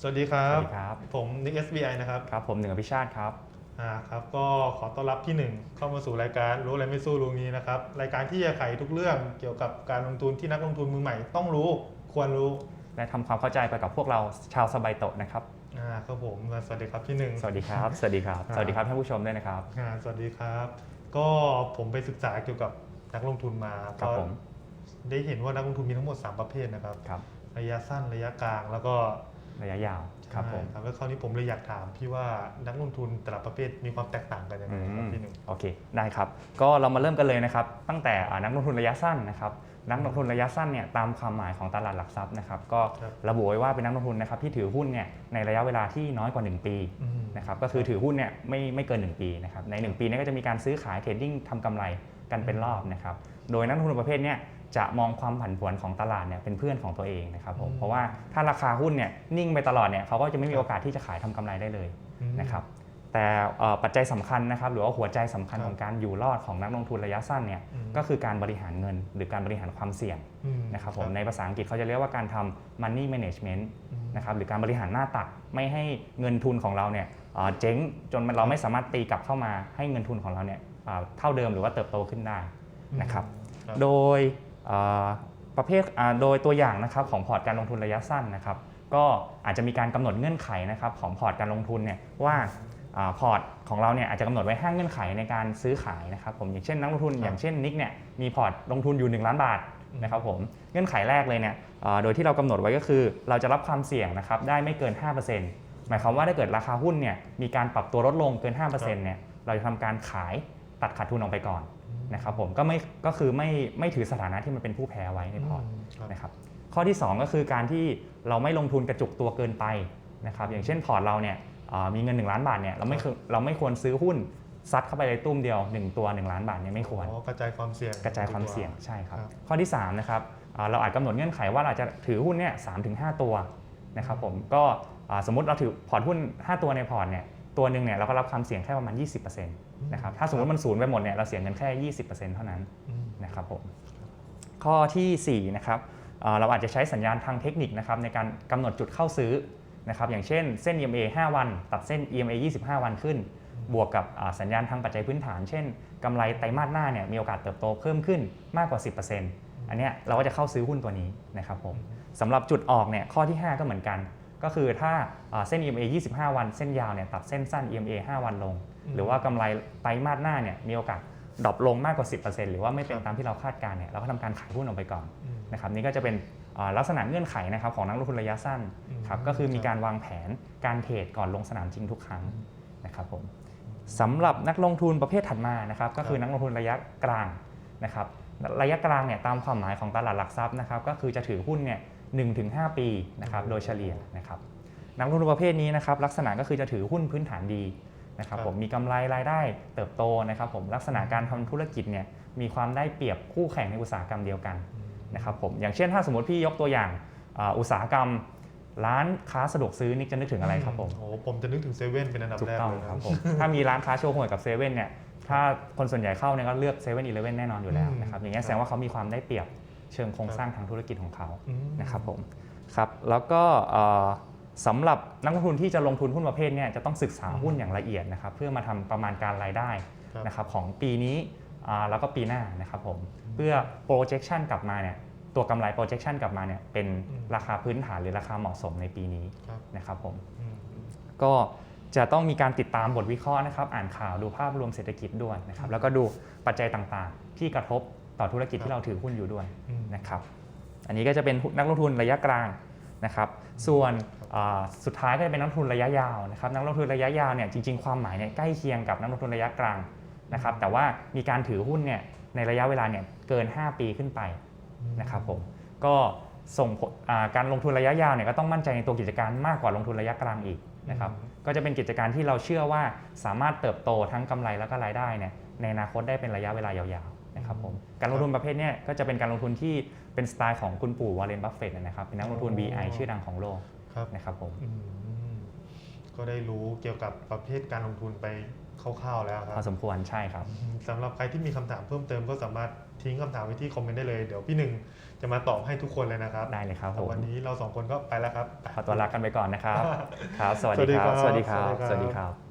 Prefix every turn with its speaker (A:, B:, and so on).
A: สวัสดีครับ
B: สวัสดีครับ
A: ผมนิก SBI นะครับ
B: ครับผมหนึ่งอภิชาติครับ
A: อ่าครับก็ขอต้อนรับพี่หนึ่งเข้ามาสู่รายการรู้อะไรไม่สู้ลุงนี้นะครับ รายการที่จะไขทุกเรื่องเกี่ยวกับการลงทุนที่นักลงทุนมือใหม่ต้องรู้ควรรู้
B: และทำความเข้าใจไปกับพวกเราชาวสบายโตะนะครับ
A: อ่าครับผมสวัสดีครับพี่หนึ่ง
B: สวัสดีครับ สวัสดีครับ
A: ครับ
B: สวัสดีครับท่านผู้ชมด้วยนะครับ
A: อ่าสวัสดีครับ ก็ผมไปศึกษาเกี่ยวกับนักลงทุนมา
B: ครับ
A: ก็
B: ผม
A: ได้เห็นว่านักลงทุนมีทั้งหมด 3 ประเภทนะครับ
B: ครับ
A: ระยะสั้นระยะกลางแล้วก็
B: ระยะยาวครับผม
A: ใช่ครับแล้วคราวนี้ผมเลยอยากถามพี่ว่านักลงทุนแต่ละประเภทมีความแตกต่างกันยังไงครับพี่หนึ่ง
B: โอเคได้ครับก็เรามาเริ่มกันเลยนะครับ ตั้งแต่อ่านักลงทุนระยะสั้นนะครับนักลงทุนระยะสั้นเนี่ยตามความหมายของตลาดหลักทรัพย์นะครับก็
A: ครับ
B: ระบุไว้ว่าเป็นนักลงทุนนะครับที่ถือหุ้นเนี่ยในระยะเวลาที่น้อยกว่า 1 ปี
A: อืม
B: นะครับก็คือถือหุ้นเนี่ยไม่ไม่เกิน 1 ปีนะครับใน 1 ปีเนี้ก็จะมีการซื้อขายเทรดดิ้งทำกำไรกันเป็นรอบนะครับโดยนักลงทุนประเภทเนี่ย จะมองความผันผวนของตลาดเนี่ยเป็นเพื่อนของตัวเองนะครับผม
A: อืม
B: เพราะว่าถ้าราคาหุ้นเนี่ยนิ่งไปตลอดเนี่ยเขาก็จะไม่มี
A: ครับ
B: โอกาสที่จะขายทำกำไรได้เลย
A: อืม
B: นะครับแต่เอ่อปัจจัยสำคัญนะครับหรือว่าหัวใจสำคัญ
A: ครับ
B: ของการอยู่รอดของนักลงทุนระยะสั้นเนี่ย
A: อืม
B: ก็คือการบริหารเงิน หรือการบริหารความเสี่ยง
A: อืม
B: นะครับผมในภาษาอังกฤษเขาจะเรียกว่าการทำ money management
A: อืม
B: นะครับหรือการบริหารหน้าตักไม่ให้เงินทุนของเราเนี่ยเอ่อเจ๊งจนมันเราไม่สามารถตีกลับเข้ามาให้เงินทุนของเราเนี่ยเอ่อเท่าเดิมหรือว่าเติบโตขึ้นได้นะครับ
A: ครับ
B: โดยเอ่อ ประเภทอ่าโดยตัวอย่างนะครับของพอร์ตการลงทุนระยะสั้นนะครับ ก็อาจจะมีการกำหนดเงื่อนไขนะครับของพอร์ตการลงทุนเนี่ยว่าอาพอร์ตของเราเนี่ยอาจจะกำหนดไว้5เงื่อนไขในการซื้อขายนะครับผมอย่างเช่นนักลงทุน
A: ครับ
B: อย่างเช่นนิกเนี่ยมีพอร์ตลงทุนอยู่ 1 ล้านบาทนะครับผมเงื่อนไขแรกเลยเนี่ยอ่าโดยที่เรากำหนดไว้ก็คือ เราจะรับความเสี่ยงนะครับได้ไม่เกิน 5%หมายความว่าถ้าเกิดราคาหุ้นเนี่ยมีการปรับตัวลดลงเกิน 5%เนี่ยเราจะทำการขาย ตัดขาดทุนออกไปก่อนนะครับผมก็ไม่ก็คือไม่ไม่ถือสถานะที่มันเป็นผู้แพ้ไว้ในพอร์ต
A: ครับ
B: นะครับข้อที่ 2 ก็คือการที่เราไม่ลงทุนกระจุกตัวเกินไปนะครับอย่างเช่นพอร์ตเราเนี่ยเอ่อมีเงิน 1 ล้านบาทเนี่ยเราไม่เคยเราไม่ควรซื้อหุ้นซัดเข้าไปในตุ้มเดียว 1 ตัว 1 ล้านบาทเนี่ยไม่ควร
A: อ๋อกระจายความเสี่ยง
B: กระจายความเสี่ยงใช่ครับ
A: ครับ
B: ข้อที่3นะครับอ่าเราอาจกำหนดเงื่อนไขว่าเราจะถือหุ้นเนี่ยสามถึงห้าตัวนะครับผมก็อ่าสมมติเราถือพอร์ตหุ้น 5 ตัวในพอร์ตเนี่ย ตัวหนึ่งเนี่ยเราก็รับความเสี่ยงแค่ประมาณ 20%นะครับถ้าสมมติมันศูนย์ไปหมดเนี่ยเราเสียเงินแค่ 20%เท่านั้น
A: อืม
B: นะครับผมข้อที่4นะครับเอ่อเราอาจจะใช้สัญญาณทางเทคนิคนะครับในการกำหนดจุดเข้าซื้อนะครับอย่างเช่นเส้น EMA 5 วัน ตัดเส้น EMA 25 วันขึ้น บวกกับอ่าสัญญาณทางปัจจัยพื้นฐาน เช่นกำไรไตรมาสหน้าเนี่ยมีโอกาสเติบโตเพิ่มขึ้นมากกว่า 10%อันเนี้ยเราก็จะเข้าซื้อหุ้นตัวนี้นะครับผมสำหรับจุดออกเนี่ยข้อที่ 5 ก็เหมือนกัน ก็คือถ้าอ่าเส้น EMA 25 วันเส้นยาวเนี่ยตัดเส้นสั้น EMA 5 วันลง
A: อืม
B: หรือว่ากำไรไตรมาสหน้าเนี่ยมีโอกาสดรอปลงมากกว่า 10%หรือว่าไม่เป็
A: คนรับ
B: ตามที่เราคาดการณ์เนี่ยเราก็ทำการขายหุ้นออกไปก่อน
A: อืม
B: นะครับนี่ก็จะเป็นอ่าลักษณะเงื่อนไขนะครับของนักลงทุนระยะสั้น
A: อืม
B: ครับก็คือมี
A: ครับ
B: การวางแผนการเทรดก่อนลงสนามจริงทุกครั้งนะครับผมสำหรับนักลงทุนประเภทถัดมานะครับก็คือนักลงทุนระยะกลางนะครับ ระยะกลางเนี่ยตามความหมายของตลาดหลักทรัพย์นะครับก็คือจะถือหุ้นเนี่ยหนึ่งถึงห้าปีนะครับโดยเฉลี่ยนะครับนักลงทุนประเภทนี้นะครับลักษณะก็คือจะถือหุ้นพื้นฐานดีนะครับ
A: ครับ
B: ผมมีกำไรรายได้เติบโตนะครับผมลักษณะการทำธุรกิจเนี่ยมีความได้เปรียบคู่แข่งในอุตสาหกรรมเดียวกัน
A: อืม
B: นะครับผมอย่างเช่นถ้าสมมติพี่ยกตัวอย่างอ่าอุตสาหกรรมร้านค้าสะดวกซื้อนี่จะนึกถึงอะไรครับผม
A: โอ้ผมจะนึกถึงเซเว่นเป็นอันดับ
B: ถู
A: แร
B: ก
A: ก
B: ต้อง
A: เลยนะครับ
B: ผมถ้ามีร้านค้าโชว์หวยกับเซเว่นเนี่ย ถ้าคนส่วนใหญ่เข้าเนี่ยก็เลือกเซเว่นอีเลฟเว่นแน่นอนอยู่แล้ว
A: อืม
B: นะครับอย่างเงี้ยแสดงว่าเขามีความได้เปรียบเชิงโครงสร้างทางธุรกิจของเขา
A: อืม
B: นะครับผมครับแล้วก็เอ่อสำหรับนักลงทุนที่จะลงทุนหุ้นประเภทเนี่ยจะต้องศึกษาหุ้นอย่างละเอียดนะครับเพื่อมาทำประมาณการรายได้
A: ครับ
B: นะครับของปีนี้อ่าแล้วก็ปีหน้านะครับผมเพื่อ projection กลับมาเนี่ยตัวกำไร projection กลับมาเนี่ยเป็น
A: อืม
B: ราคาพื้นฐานหรือราคาเหมาะสมในปีนี้
A: ครับ
B: นะครับผม
A: อืม
B: ก็ จะต้องมีการติดตามบทวิเคราะห์นะครับ อ่านข่าวดูภาพรวมเศรษฐกิจด้วยนะครับแล้วก็ดูปัจจัยต่างๆ ที่กระทบต่อธุรกิจ
A: ครับ
B: ที่เราถือหุ้นอยู่ด้วย
A: อืม
B: นะครับอันนี้ก็จะเป็นนักลงทุนระยะกลางนะครับส่วนอ่าสุดท้ายก็จะเป็นนักลงทุนระยะยาวนะครับนักลงทุนระยะยาวเนี่ยจริงๆความหมายเนี่ยใกล้เคียงกับนักลงทุนระยะกลางนะครับแต่ว่ามีการถือหุ้นเนี่ยในระยะเวลาเนี่ยเกิน 5 ปีขึ้นไปนะครับผมก็ส่งผลอ่าการลงทุนระยะยาวเนี่ยก็ต้องมั่นใจในตัวกิจการมากกว่าลงทุนระยะกลางอีกนะครับ
A: อืม
B: ก็จะเป็นกิจการที่เราเชื่อว่าสามารถเติบโตทั้งกำไรแล้วก็รายได้เนี่ยในอนาคตได้เป็นระยะเวลายาวๆนะครับผมการลงทุนประเภทเนี้ก็จะเป็นการลงทุนที่เป็นสไตล์ของคุณปู่วอร์เรนบัฟเฟตนะครับเป็นนักลงทุน BI ชื่อดังของโลก
A: ครับ
B: นะครับผม
A: อืมก็ได้รู้เกี่ยวกับประเภทการลงทุนไปคร่าวๆแล้วค
B: พ
A: รั
B: อบสมควรใช่ครับ
A: อืมสำหรับใครที่มีคำถามเพิ่มเติมก็สามารถ ทิ้งคำถามไว้ที่คอมเมนต์ได้เลยเดี๋ยวพี่หนึ่งจะมาตอบให้ทุกคนเลยนะครับ
B: ได้เลยครับผ
A: แต่
B: ม
A: วันนี้เราสองคนก็ไปแล้วครับ
B: ขอตัวลากันไปก่อนนะครับ ครับ สวัส
A: สวัสดี
B: ดีค
A: ครั
B: รับบสวัสดีครับ
A: สวัสดีครับ
B: สวัสดีครับ